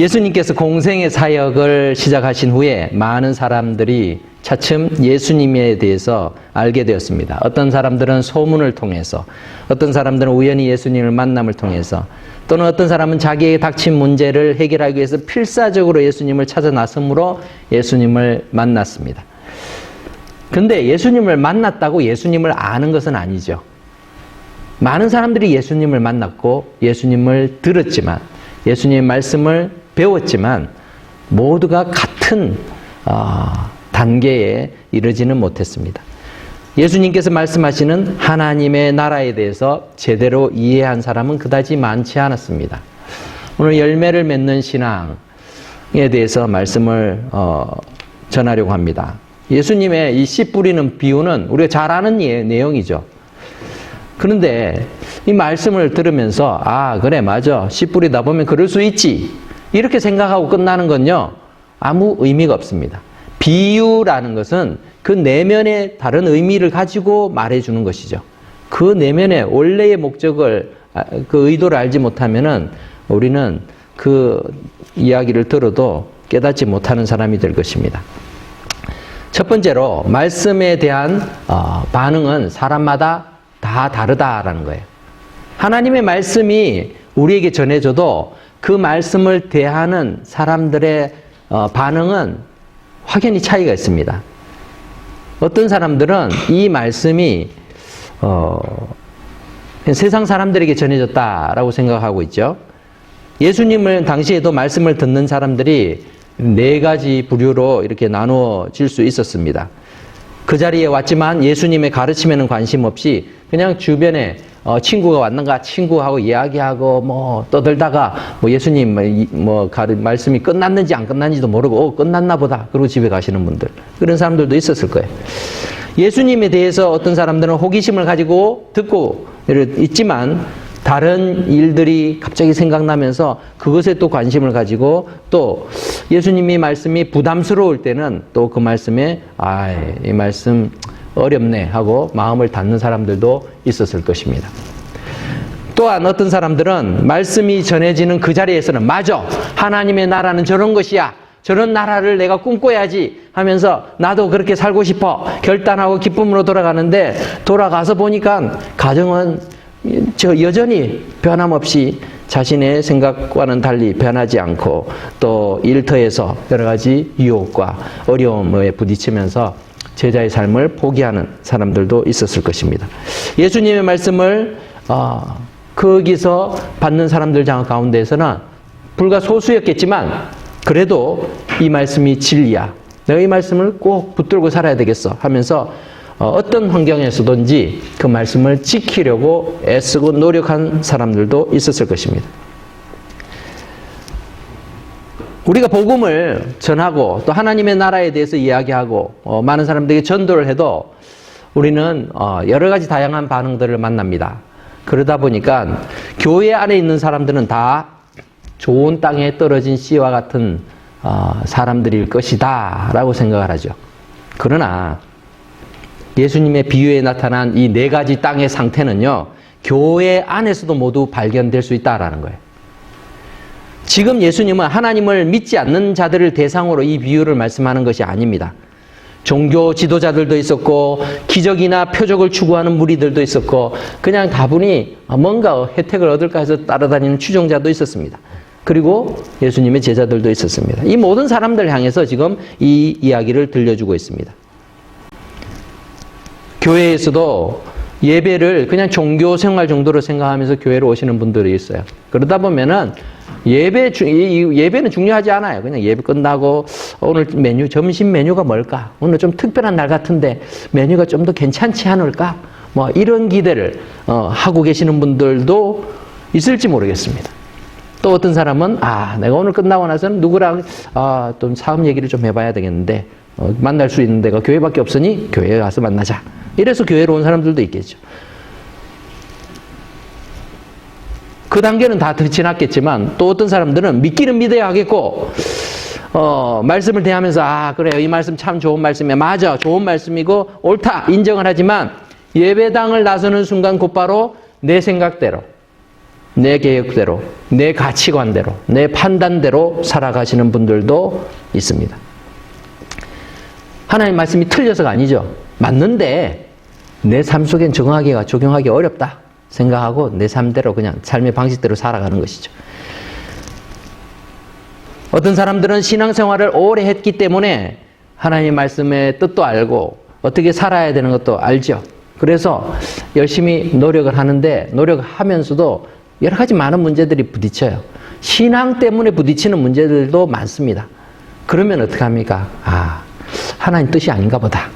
예수님께서 공생의 사역을 시작하신 후에 많은 사람들이 차츰 예수님에 대해서 알게 되었습니다. 어떤 사람들은 소문을 통해서, 어떤 사람들은 우연히 예수님을 만남을 통해서, 또는 어떤 사람은 자기에게 닥친 문제를 해결하기 위해서 필사적으로 예수님을 찾아 나섬으로 예수님을 만났습니다. 근데 예수님을 만났다고 예수님을 아는 것은 아니죠. 많은 사람들이 예수님을 만났고 예수님을 들었지만 예수님의 말씀을 배웠지만 모두가 같은 어, 단계에 이르지는 못했습니다. 예수님께서 말씀하시는 하나님의 나라에 대해서 제대로 이해한 사람은 그다지 많지 않았습니다. 오늘 열매를 맺는 신앙에 대해서 말씀을 어, 전하려고 합니다. 예수님의 이 씨 뿌리는 비유는 우리가 잘 아는 예, 내용이죠. 그런데 이 말씀을 들으면서 아 그래 맞아 씨 뿌리다 보면 그럴 수 있지 이렇게 생각하고 끝나는 건요 아무 의미가 없습니다. 비유라는 것은 그 내면의 다른 의미를 가지고 말해주는 것이죠. 그 내면의 원래의 목적을 아, 그 의도를 알지 못하면은 우리는 그 이야기를 들어도 깨닫지 못하는 사람이 될 것입니다. 첫 번째로 말씀에 대한 어, 반응은 사람마다 다 다르다라는 거예요. 하나님의 말씀이 우리에게 전해져도 그 말씀을 대하는 사람들의 어, 반응은 확연히 차이가 있습니다. 어떤 사람들은 이 말씀이 어, 세상 사람들에게 전해졌다라고 생각하고 있죠. 예수님을 당시에도 말씀을 듣는 사람들이 네 가지 부류로 이렇게 나누어질 수 있었습니다. 그 자리에 왔지만 예수님의 가르침에는 관심 없이 그냥 주변에 어, 친구가 왔는가 친구하고 이야기하고 뭐 떠들다가 뭐 예수님 뭐, 이- 뭐 가르, 말씀이 끝났는지 안 끝났는지도 모르고 어, 끝났나 보다 그러고 집에 가시는 분들 그런 사람들도 있었을 거예요. 예수님에 대해서 어떤 사람들은 호기심을 가지고 듣고 있지만 다른 일들이 갑자기 생각나면서 그것에 또 관심을 가지고 또 예수님이 말씀이 부담스러울 때는 또 그 말씀에 아, 이 말씀 어렵네 하고 마음을 닫는 사람들도 있었을 것입니다. 또한 어떤 사람들은 말씀이 전해지는 그 자리에서는 맞아 하나님의 나라는 저런 것이야 저런 나라를 내가 꿈꿔야지 하면서 나도 그렇게 살고 싶어 결단하고 기쁨으로 돌아가는데 돌아가서 보니까 가정은 저 여전히 변함없이 자신의 생각과는 달리 변하지 않고 또 일터에서 여러 가지 유혹과 어려움에 부딪히면서 제자의 삶을 포기하는 사람들도 있었을 것입니다. 예수님의 말씀을 어, 거기서 받는 사람들 장 가운데에서는 불과 소수였겠지만 그래도 이 말씀이 진리야. 내가 이 말씀을 꼭 붙들고 살아야 되겠어 하면서 어, 어떤 환경에서든지 그 말씀을 지키려고 애쓰고 노력한 사람들도 있었을 것입니다. 우리가 복음을 전하고 또 하나님의 나라에 대해서 이야기하고 어, 많은 사람들에게 전도를 해도 우리는 어, 여러 가지 다양한 반응들을 만납니다. 그러다 보니까 교회 안에 있는 사람들은 다 좋은 땅에 떨어진 씨와 같은 어, 사람들일 것이다 라고 생각을 하죠. 그러나 예수님의 비유에 나타난 이 네 가지 땅의 상태는요, 교회 안에서도 모두 발견될 수 있다라는 거예요. 지금 예수님은 하나님을 믿지 않는 자들을 대상으로 이 비유를 말씀하는 것이 아닙니다. 종교 지도자들도 있었고, 기적이나 표적을 추구하는 무리들도 있었고, 그냥 다분히 뭔가 혜택을 얻을까 해서 따라다니는 추종자도 있었습니다. 그리고 예수님의 제자들도 있었습니다. 이 모든 사람들 향해서 지금 이 이야기를 들려주고 있습니다. 교회에서도 예배를 그냥 종교 생활 정도로 생각하면서 교회로 오시는 분들이 있어요. 그러다 보면은 예배 이 예배는 중요하지 않아요. 그냥 예배 끝나고 오늘 메뉴 점심 메뉴가 뭘까? 오늘 좀 특별한 날 같은데 메뉴가 좀 더 괜찮지 않을까? 뭐 이런 기대를 어, 하고 계시는 분들도 있을지 모르겠습니다. 또 어떤 사람은 아 내가 오늘 끝나고 나서는 누구랑 아, 좀 사업 얘기를 좀 해봐야 되겠는데 어, 만날 수 있는 데가 교회밖에 없으니 교회에 가서 만나자. 이래서 교회로 온 사람들도 있겠죠. 그 단계는 다 지났겠지만 또 어떤 사람들은 믿기는 믿어야 하겠고 어, 말씀을 대하면서 아 그래요 이 말씀 참 좋은 말씀이야 맞아 좋은 말씀이고 옳다 인정을 하지만 예배당을 나서는 순간 곧바로 내 생각대로 내 계획대로, 내 가치관대로, 내 판단대로 살아가시는 분들도 있습니다. 하나님 말씀이 틀려서가 아니죠. 맞는데 내 삶 속엔 적응하기가 적용하기 어렵다 생각하고 내 삶대로 그냥 삶의 방식대로 살아가는 것이죠. 어떤 사람들은 신앙생활을 오래 했기 때문에 하나님 말씀의 뜻도 알고 어떻게 살아야 되는 것도 알죠. 그래서 열심히 노력을 하는데 노력하면서도 여러 가지 많은 문제들이 부딪혀요. 신앙 때문에 부딪히는 문제들도 많습니다. 그러면 어떡합니까? 아, 하나님 뜻이 아닌가 보다.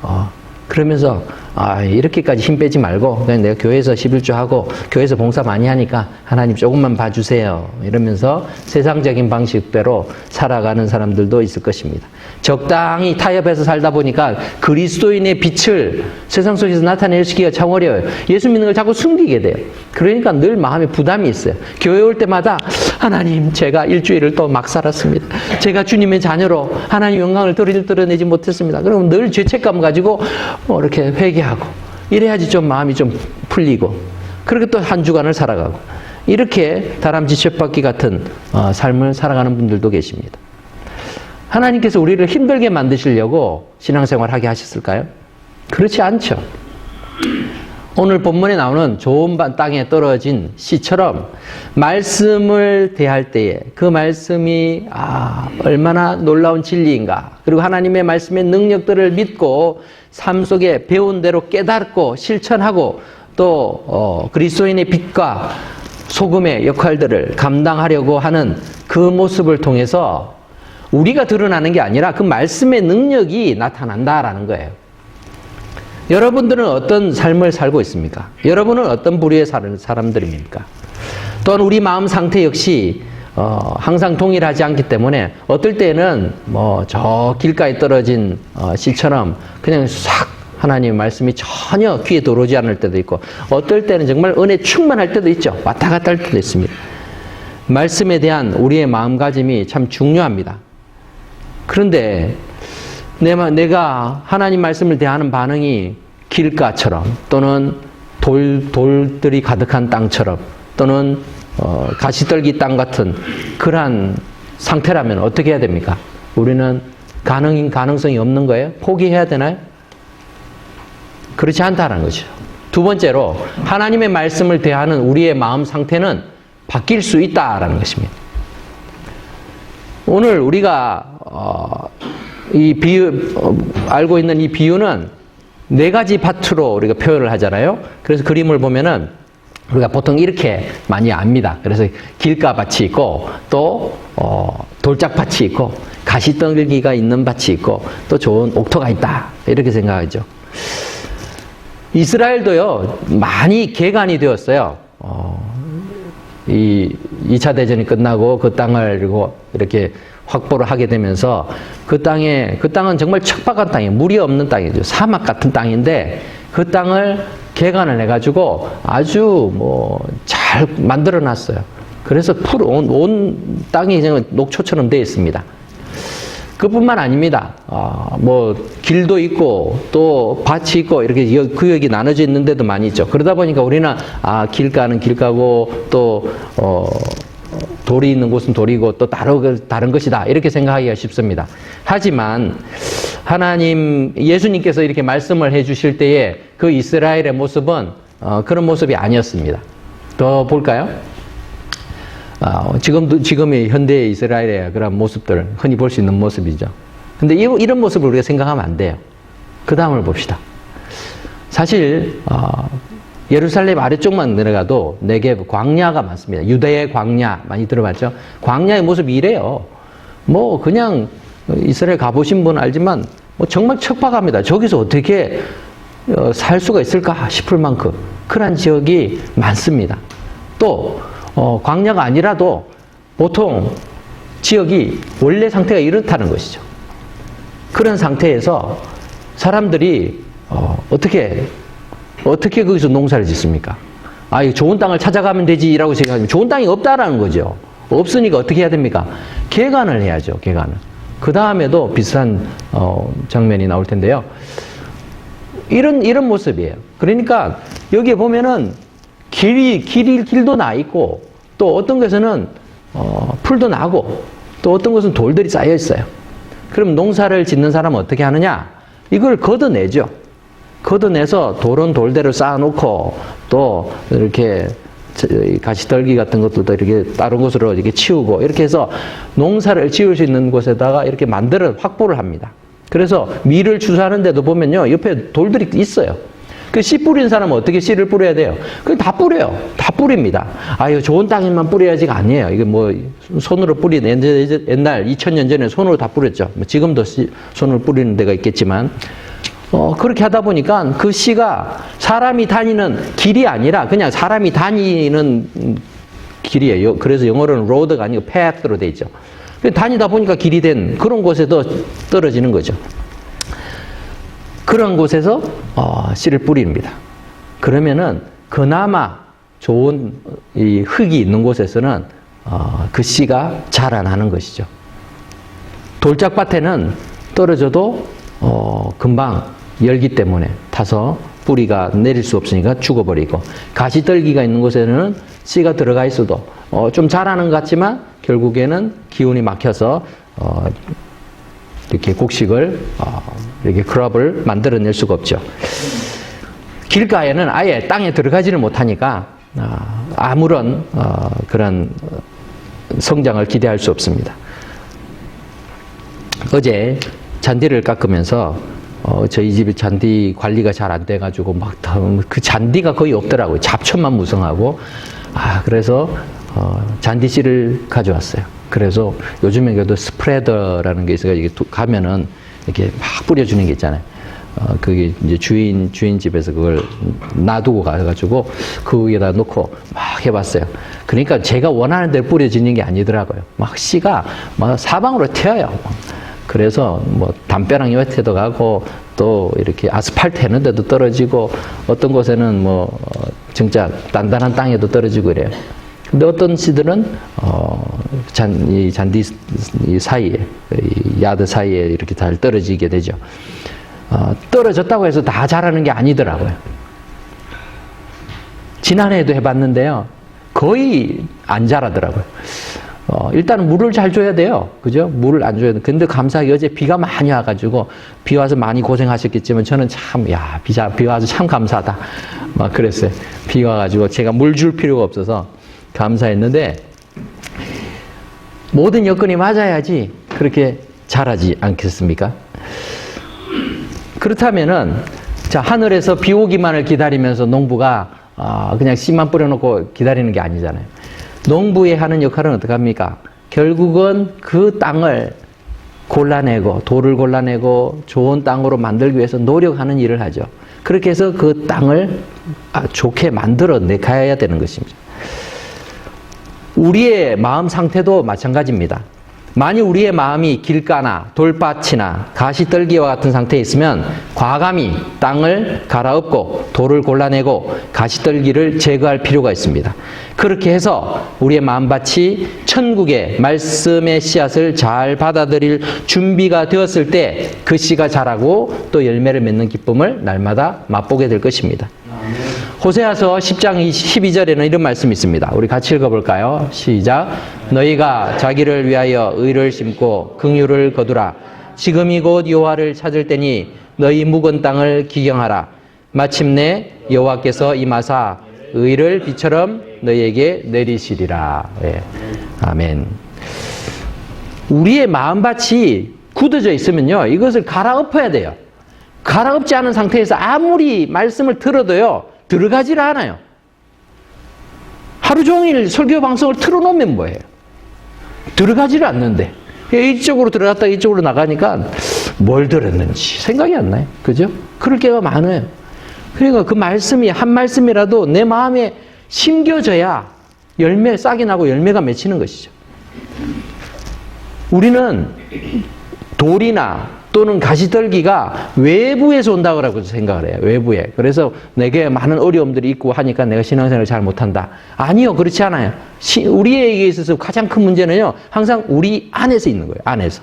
어, 그러면서 아, 이렇게까지 힘 빼지 말고 그냥 내가 교회에서 11조 하고 교회에서 봉사 많이 하니까 하나님 조금만 봐주세요. 이러면서 세상적인 방식대로 살아가는 사람들도 있을 것입니다. 적당히 타협해서 살다 보니까 그리스도인의 빛을 세상 속에서 나타내시기가 참 어려워요. 예수 믿는 걸 자꾸 숨기게 돼요. 그러니까 늘 마음에 부담이 있어요. 교회 올 때마다 하나님 제가 일주일을 또 막 살았습니다. 제가 주님의 자녀로 하나님 영광을 드러내지 못했습니다. 그럼 늘 죄책감 가지고 뭐 이렇게 회개하고 이래야지 좀 마음이 좀 풀리고 그렇게 또 한 주간을 살아가고 이렇게 다람쥐 쳇바퀴 같은 어, 삶을 살아가는 분들도 계십니다. 하나님께서 우리를 힘들게 만드시려고 신앙생활 하게 하셨을까요? 그렇지 않죠. 오늘 본문에 나오는 좋은 땅에 떨어진 씨처럼 말씀을 대할 때에 그 말씀이 아, 얼마나 놀라운 진리인가. 그리고 하나님의 말씀의 능력들을 믿고 삶 속에 배운 대로 깨닫고 실천하고 또 어, 그리스도인의 빛과 소금의 역할들을 감당하려고 하는 그 모습을 통해서 우리가 드러나는 게 아니라 그 말씀의 능력이 나타난다라는 거예요. 여러분들은 어떤 삶을 살고 있습니까? 여러분은 어떤 부류의 사람들입니까? 또한 우리 마음 상태 역시 어, 항상 동일하지 않기 때문에 어떨 때는 뭐 저 길가에 떨어진 어, 실처럼 그냥 싹 하나님의 말씀이 전혀 귀에 들어오지 않을 때도 있고 어떨 때는 정말 은혜 충만할 때도 있죠. 왔다 갔다 할 때도 있습니다. 말씀에 대한 우리의 마음가짐이 참 중요합니다. 그런데 내가 하나님 말씀을 대하는 반응이 길가처럼 또는 돌, 돌들이 가득한 땅처럼 또는 어, 가시떨기 땅 같은 그러한 상태라면 어떻게 해야 됩니까? 우리는 가능, 가능성이 없는 거예요? 포기해야 되나요? 그렇지 않다는 거죠. 두 번째로 하나님의 말씀을 대하는 우리의 마음 상태는 바뀔 수 있다라는 것입니다. 오늘 우리가 어, 이 비유 어, 알고 있는 이 비유는 네 가지 파트로 우리가 표현을 하잖아요. 그래서 그림을 보면은 우리가 보통 이렇게 많이 압니다. 그래서 길가밭이 있고 또 어, 돌짝밭이 있고 가시떨기가 있는 밭이 있고 또 좋은 옥토가 있다 이렇게 생각하죠. 이스라엘도요 많이 개간이 되었어요. 어, 이 2차 대전이 끝나고 그 땅을 이렇게 확보를 하게 되면서 그 땅에 그 땅은 정말 척박한 땅이에요. 물이 없는 땅이죠. 사막 같은 땅인데 그 땅을 개간을 해가지고 아주 뭐 잘 만들어 놨어요. 그래서 풀, 온, 온 땅이 그냥 녹초처럼 되어 있습니다. 그뿐만 아닙니다. 아, 뭐 길도 있고 또 밭이 있고 이렇게 구역이 나눠져 있는 데도 많이 있죠. 그러다 보니까 우리는 아 길 가는 길 가고 또 어, 돌이 있는 곳은 돌이고 또 다른, 다른 것이다. 이렇게 생각하기가 쉽습니다. 하지만 하나님, 예수님께서 이렇게 말씀을 해 주실 때에 그 이스라엘의 모습은 어, 그런 모습이 아니었습니다. 더 볼까요? 어, 지금도, 지금의 현대 이스라엘의 그런 모습들, 흔히 볼 수 있는 모습이죠. 근데 이, 이런 모습을 우리가 생각하면 안 돼요. 그 다음을 봅시다. 사실, 어, 예루살렘 아래쪽만 내려가도 네게 광야가 많습니다. 유대의 광야 많이 들어봤죠? 광야의 모습이 이래요. 뭐 그냥 이스라엘 가보신 분은 알지만 뭐 정말 척박합니다. 저기서 어떻게 어, 살 수가 있을까 싶을 만큼 그런 지역이 많습니다. 또 어, 광야가 아니라도 보통 지역이 원래 상태가 이렇다는 것이죠. 그런 상태에서 사람들이 어, 어떻게 어떻게 거기서 농사를 짓습니까? 아, 이 좋은 땅을 찾아가면 되지라고 생각하면 좋은 땅이 없다라는 거죠. 없으니까 어떻게 해야 됩니까? 개간을 해야죠, 개간을. 그 다음에도 비슷한 어, 장면이 나올 텐데요. 이런, 이런 모습이에요. 그러니까 여기에 보면은 길이, 길이, 길도 나 있고, 또 어떤 것에는, 어, 풀도 나고, 또 어떤 것은 돌들이 쌓여 있어요. 그럼 농사를 짓는 사람은 어떻게 하느냐? 이걸 걷어내죠. 걷어내서 돌은 돌대로 쌓아놓고, 또 이렇게 가시떨기 같은 것들도 이렇게 다른 곳으로 이렇게 치우고, 이렇게 해서 농사를 지을 수 있는 곳에다가 이렇게 만들어 확보를 합니다. 그래서 밀을 추수하는데도 보면요, 옆에 돌들이 있어요. 그 씨 뿌리는 사람은 어떻게 씨를 뿌려야 돼요? 그 다 뿌려요. 다 뿌립니다. 아유, 좋은 땅에만 뿌려야지가 아니에요. 이게 뭐, 손으로 옛날- 옛날 2000년 전에 손으로 다 뿌렸죠. 뭐 지금도 씨, 손으로 뿌리는 데가 있겠지만, 어, 그렇게 하다 보니까 그 씨가 사람이 다니는 길이 아니라 그냥 사람이 다니는 음, 길이에요. 그래서 영어로는 road가 아니고 path로 돼 있죠. 다니다 보니까 길이 된 그런 곳에도 떨어지는 거죠. 그런 곳에서 어, 씨를 뿌립니다. 그러면은 그나마 좋은 이 흙이 있는 곳에서는 어, 그 씨가 자라나는 것이죠. 돌짝밭에는 떨어져도 어, 금방 열기 때문에 타서 뿌리가 내릴 수 없으니까 죽어버리고 가시떨기가 있는 곳에는 씨가 들어가 있어도 어, 좀 자라는 것 같지만 결국에는 기운이 막혀서 어, 이렇게 곡식을 어, 이렇게 크롭을 만들어낼 수가 없죠. 길가에는 아예 땅에 들어가지를 못하니까 아, 아무런 어, 그런 어, 성장을 기대할 수 없습니다. 어제 잔디를 깎으면서 어, 저희 집이 잔디 관리가 잘 안 돼가지고 막 그 잔디가 거의 없더라고요. 잡초만 무성하고 아 그래서 어, 잔디 씨를 가져왔어요. 그래서 요즘에 그래도 스프레더라는 게 있어서 이게 도- 가면은 이렇게 막 뿌려주는 게 있잖아요. 어, 그게 이제 주인, 주인 집에서 그걸 놔두고 가가지고 그 위에다 놓고 막 해봤어요. 그러니까 제가 원하는 대로 뿌려지는 게 아니더라고요. 막 씨가 막 사방으로 튀어요. 막. 그래서 뭐 담벼락 옆에도 가고 또 이렇게 아스팔트 했는데도 떨어지고 어떤 곳에는 뭐 어, 진짜 단단한 땅에도 떨어지고 이래요. 근데 어떤 씨들은 어, 잔, 이 잔디 이 사이에 이 야드 사이에 이렇게 잘 떨어지게 되죠. 어, 떨어졌다고 해서 다 자라는 게 아니더라고요. 지난해에도 해봤는데요. 거의 안 자라더라고요. 어, 일단은 물을 잘 줘야 돼요. 그죠? 물을 안 줘야 돼. 근데 감사하게 어제 비가 많이 와가지고, 비 와서 많이 고생하셨겠지만, 저는 참, 야, 비, 자- 비 와서 참 감사하다. 막 그랬어요. 비 와가지고, 제가 물 줄 필요가 없어서 감사했는데, 모든 여건이 맞아야지 그렇게 잘하지 않겠습니까? 그렇다면은 자 하늘에서 비 오기만을 기다리면서 농부가 아, 그냥 씨만 뿌려놓고 기다리는 게 아니잖아요. 농부의 하는 역할은 어떻게 합니까? 결국은 그 땅을 골라내고 돌을 골라내고 좋은 땅으로 만들기 위해서 노력하는 일을 하죠. 그렇게 해서 그 땅을 아, 좋게 만들어 내가야 되는 것입니다. 우리의 마음 상태도 마찬가지입니다. 만일 우리의 마음이 길가나 돌밭이나 가시떨기와 같은 상태에 있으면 과감히 땅을 갈아엎고 돌을 골라내고 가시떨기를 제거할 필요가 있습니다. 그렇게 해서 우리의 마음밭이 천국의 말씀의 씨앗을 잘 받아들일 준비가 되었을 때 그 씨가 자라고 또 열매를 맺는 기쁨을 날마다 맛보게 될 것입니다. 호세아서 10장 12절에는 이런 말씀이 있습니다. 우리 같이 읽어볼까요? 시작. 너희가 자기를 위하여 의를 심고 긍휼을 거두라. 지금이 곧 여호와를 찾을 때니 너희 묵은 땅을 기경하라. 마침내 여호와께서 임하사 의를 비처럼 너희에게 내리시리라. 예. 아멘. 우리의 마음밭이 굳어져 있으면요. 이것을 갈아엎어야 돼요. 갈아엎지 않은 상태에서 아무리 말씀을 들어도요. 들어가질 않아요. 하루 종일 설교 방송을 틀어놓으면 뭐예요? 들어가지를 않는데. 이쪽으로 들어갔다 이쪽으로 나가니까 뭘 들었는지 생각이 안 나요. 그죠? 그럴 때가 많아요. 그러니까 그 말씀이 한 말씀이라도 내 마음에 심겨져야 열매 싹이 나고 열매가 맺히는 것이죠. 우리는 돌이나 또는 가시떨기가 외부에서 온다고 생각을 해요. 외부에. 그래서 내게 많은 어려움들이 있고 하니까 내가 신앙생활을 잘 못한다. 아니요. 그렇지 않아요. 시- 우리에게 있어서 가장 큰 문제는요. 항상 우리 안에서 있는 거예요. 안에서.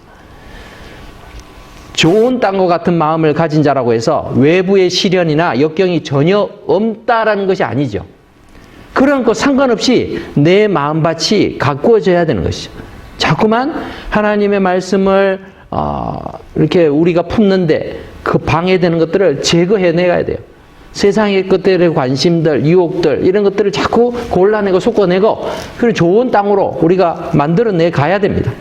좋은 땅과 같은 마음을 가진 자라고 해서 외부의 시련이나 역경이 전혀 없다라는 것이 아니죠. 그런 거 상관없이 내 마음밭이 가꾸어져야 되는 것이죠. 자꾸만 하나님의 말씀을 어, 이렇게 우리가 품는데 그 방해되는 것들을 제거해내야 돼요. 세상의 것들의 관심들, 유혹들 이런 것들을 자꾸 골라내고 섞어내고 그리고 좋은 땅으로 우리가 만들어내 가야 됩니다.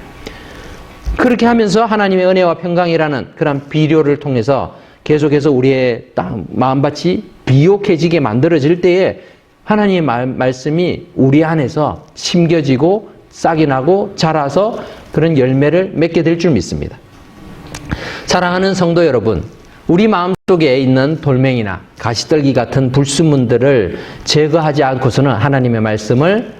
그렇게 하면서 하나님의 은혜와 평강이라는 그런 비료를 통해서 계속해서 우리의 땅, 마음밭이 비옥해지게 만들어질 때에 하나님의 말, 말씀이 우리 안에서 심겨지고 싹이 나고 자라서 그런 열매를 맺게 될 줄 믿습니다. 사랑하는 성도 여러분, 우리 마음 속에 있는 돌멩이나 가시떨기 같은 불순물들을 제거하지 않고서는 하나님의 말씀을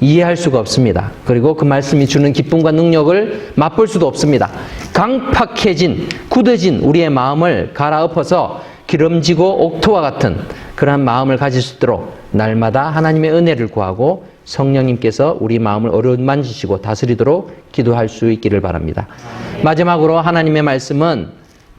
이해할 수가 없습니다. 그리고 그 말씀이 주는 기쁨과 능력을 맛볼 수도 없습니다. 강팍해진, 굳어진 우리의 마음을 갈아엎어서 기름지고 옥토와 같은 그러한 마음을 가질 수 있도록 날마다 하나님의 은혜를 구하고 성령님께서 우리 마음을 어루만지시고 다스리도록 기도할 수 있기를 바랍니다. 마지막으로 하나님의 말씀은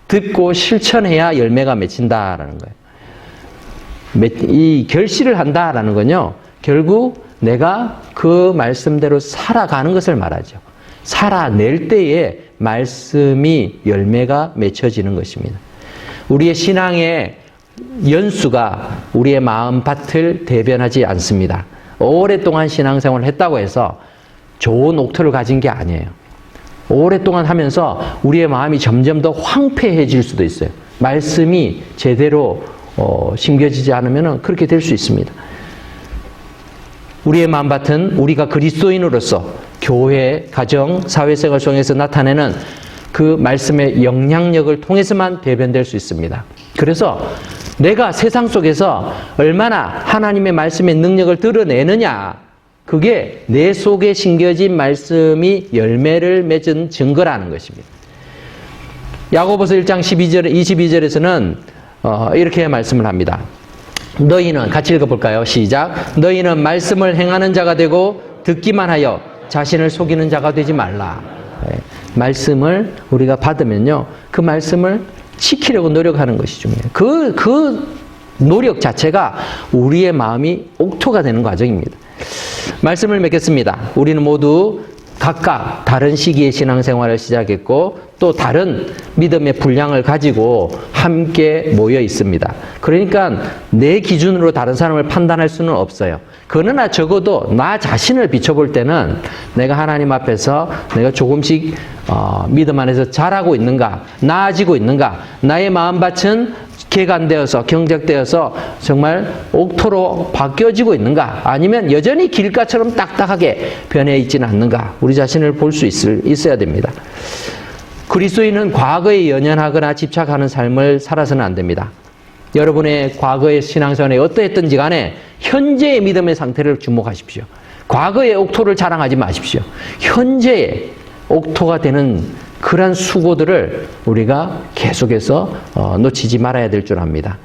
듣고 실천해야 열매가 맺힌다라는 거예요. 이 결실을 한다라는 건요. 결국 내가 그 말씀대로 살아가는 것을 말하죠. 살아낼 때에 말씀이 열매가 맺혀지는 것입니다. 우리의 신앙의 연수가 우리의 마음밭을 대변하지 않습니다. 오랫동안 신앙생활을 했다고 해서 좋은 옥토를 가진 게 아니에요. 오랫동안 하면서 우리의 마음이 점점 더 황폐해질 수도 있어요. 말씀이 제대로 어, 심겨지지 않으면 그렇게 될 수 있습니다. 우리의 마음밭은 우리가 그리스도인으로서 교회, 가정, 사회생활 속에서 나타내는 그 말씀의 영향력을 통해서만 대변될 수 있습니다. 그래서 내가 세상 속에서 얼마나 하나님의 말씀의 능력을 드러내느냐, 그게 내 속에 심겨진 말씀이 열매를 맺은 증거라는 것입니다. 야고보서 1장 12절, 22절에서는 어, 이렇게 말씀을 합니다. 너희는 같이 읽어볼까요? 시작. 너희는 말씀을 행하는 자가 되고 듣기만 하여 자신을 속이는 자가 되지 말라. 네. 말씀을 우리가 받으면요, 그 말씀을 지키려고 노력하는 것이 중요해요. 그, 그 노력 자체가 우리의 마음이 옥토가 되는 과정입니다. 말씀을 맺겠습니다. 우리는 모두 각각 다른 시기의 신앙생활을 시작했고 또 다른 믿음의 분량을 가지고 함께 모여 있습니다. 그러니까 내 기준으로 다른 사람을 판단할 수는 없어요. 그러나 적어도 나 자신을 비춰볼 때는 내가 하나님 앞에서 내가 조금씩 어, 믿음 안에서 자라고 있는가, 나아지고 있는가, 나의 마음밭은 개간되어서 경작되어서 정말 옥토로 바뀌어지고 있는가 아니면 여전히 길가처럼 딱딱하게 변해 있지는 않는가 우리 자신을 볼 수 있어야 됩니다. 그리스도인은 과거에 연연하거나 집착하는 삶을 살아서는 안 됩니다. 여러분의 과거의 신앙생활에 어떠했든지 간에 현재의 믿음의 상태를 주목하십시오. 과거의 옥토를 자랑하지 마십시오. 현재의 옥토가 되는 그러한 수고들을 우리가 계속해서 어, 놓치지 말아야 될 줄 압니다.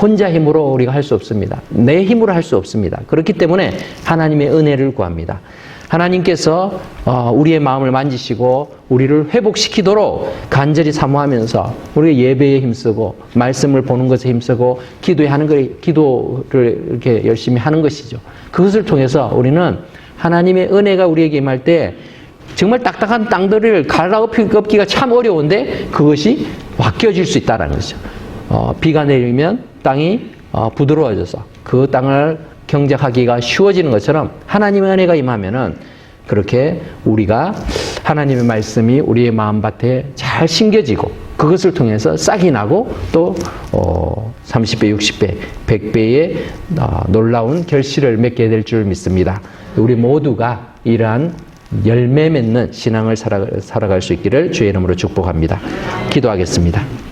혼자 힘으로 우리가 할 수 없습니다. 내 힘으로 할 수 없습니다. 그렇기 때문에 하나님의 은혜를 구합니다. 하나님께서 어, 우리의 마음을 만지시고 우리를 회복시키도록 간절히 사모하면서 우리가 예배에 힘쓰고 말씀을 보는 것에 힘쓰고 기도에 하는 거 기도를 이렇게 열심히 하는 것이죠. 그것을 통해서 우리는 하나님의 은혜가 우리에게 임할 때 정말 딱딱한 땅들을 갈라엎기가 참 어려운데 그것이 바뀌어질 수 있다는 거죠. 어, 비가 내리면 땅이 어, 부드러워져서 그 땅을 경작하기가 쉬워지는 것처럼 하나님의 은혜가 임하면은 그렇게 우리가 하나님의 말씀이 우리의 마음밭에 잘 심겨지고 그것을 통해서 싹이 나고 또 어, 30배, 60배, 100배의 어, 놀라운 결실을 맺게 될 줄 믿습니다. 우리 모두가 이러한 열매 맺는 신앙을 살아갈 수 있기를 주의 이름으로 축복합니다. 기도하겠습니다.